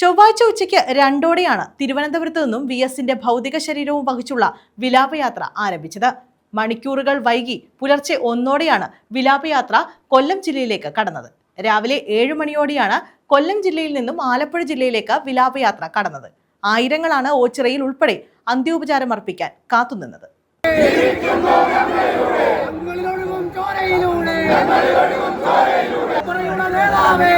ചൊവ്വാഴ്ച ഉച്ചയ്ക്ക് രണ്ടോടെയാണ് തിരുവനന്തപുരത്ത് നിന്നും വി എസിന്റെ ഭൗതിക ശരീരവും വഹിച്ചുള്ള വിലാപയാത്ര ആരംഭിച്ചത്. മണിക്കൂറുകൾ വൈകി പുലർച്ചെ ഒന്നോടെയാണ് വിലാപയാത്ര കൊല്ലം ജില്ലയിലേക്ക് കടന്നത്. രാവിലെ ഏഴ് മണിയോടെയാണ് കൊല്ലം ജില്ലയിൽ നിന്നും ആലപ്പുഴ ജില്ലയിലേക്ക് വിലാപയാത്ര കടന്നത്. ആയിരങ്ങളാണ് ഓച്ചിറയിൽ ഉൾപ്പെടെ അന്ത്യോപചാരം അർപ്പിക്കാൻ കാത്തുനിന്നത്. നേതാവേ.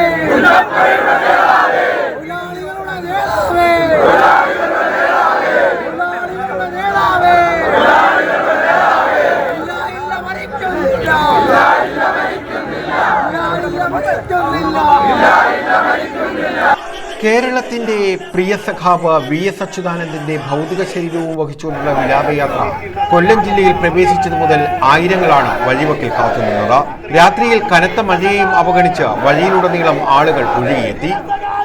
കേരളത്തിന്റെ പ്രിയ സഖാവ് വി എസ് അച്യുതാനന്ദന്റെ ഭൗതിക ശരീരവും വഹിച്ചുകൊണ്ടുള്ള വിലാപയാത്ര കൊല്ലം ജില്ലയിൽ പ്രവേശിച്ചതു മുതൽ ആയിരങ്ങളാണ് വഴിവക്കിൽ കാത്തുനിന്നത്. രാത്രിയിൽ കനത്ത മഴയെയും അവഗണിച്ച് വഴിയിലുടനീളം ആളുകൾ ഒഴുകിയെത്തി.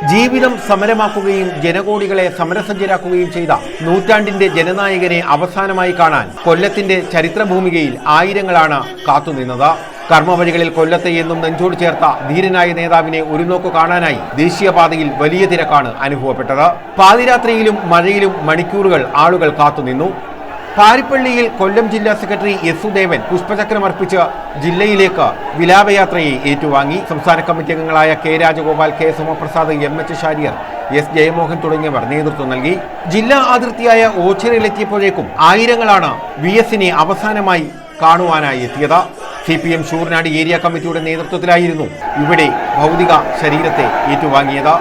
ജീവിതം സമരമാക്കുകയും ജനകോടികളെ സമരസജ്ജരാക്കുകയും ചെയ്ത നൂറ്റാണ്ടിന്റെ ജനനായകനെ അവസാനമായി കാണാൻ കൊല്ലത്തിന്റെ ചരിത്രഭൂമികയിൽ ആയിരങ്ങളാണ് കാത്തുനിന്നത്. കർമ്മവഴികളിൽ കൊല്ലത്തെ എന്നും നെഞ്ചോട് ചേർത്ത ധീരനായ നേതാവിനെ ഒരു നോക്ക് കാണാനായി ദേശീയപാതയിൽ വലിയ തിരക്കാണ് അനുഭവപ്പെട്ടത്. പാതിരാത്രിയിലും മഴയിലും മണിക്കൂറുകൾ ആളുകൾ കാത്തുനിന്നു. പാരിപ്പള്ളിയിൽ കൊല്ലം ജില്ലാ സെക്രട്ടറി എസ് സുദേവൻ പുഷ്പചക്രം അർപ്പിച്ച് ജില്ലയിലേക്ക് വിലാപയാത്രയെ ഏറ്റുവാങ്ങി. സംസ്ഥാന കമ്മിറ്റി അംഗങ്ങളായ K Rajagopal K Somaprasad M H Shariar S Jayamohan തുടങ്ങിയവർ നേതൃത്വം നൽകി. ജില്ലാ അതിർത്തിയായ ഓച്ചിറയിലെത്തിയപ്പോഴേക്കും ആയിരങ്ങളാണ് വി എസിനെ അവസാനമായി കാണുവാനായി എത്തിയത്. C P M Sooranad area committee നേതൃത്വത്തിലായിരുന്നു ഇവിടെ ഭൗതിക ശരീരത്തെ ഏറ്റുവാങ്ങിയത്.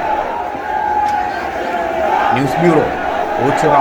News bureau Ochira.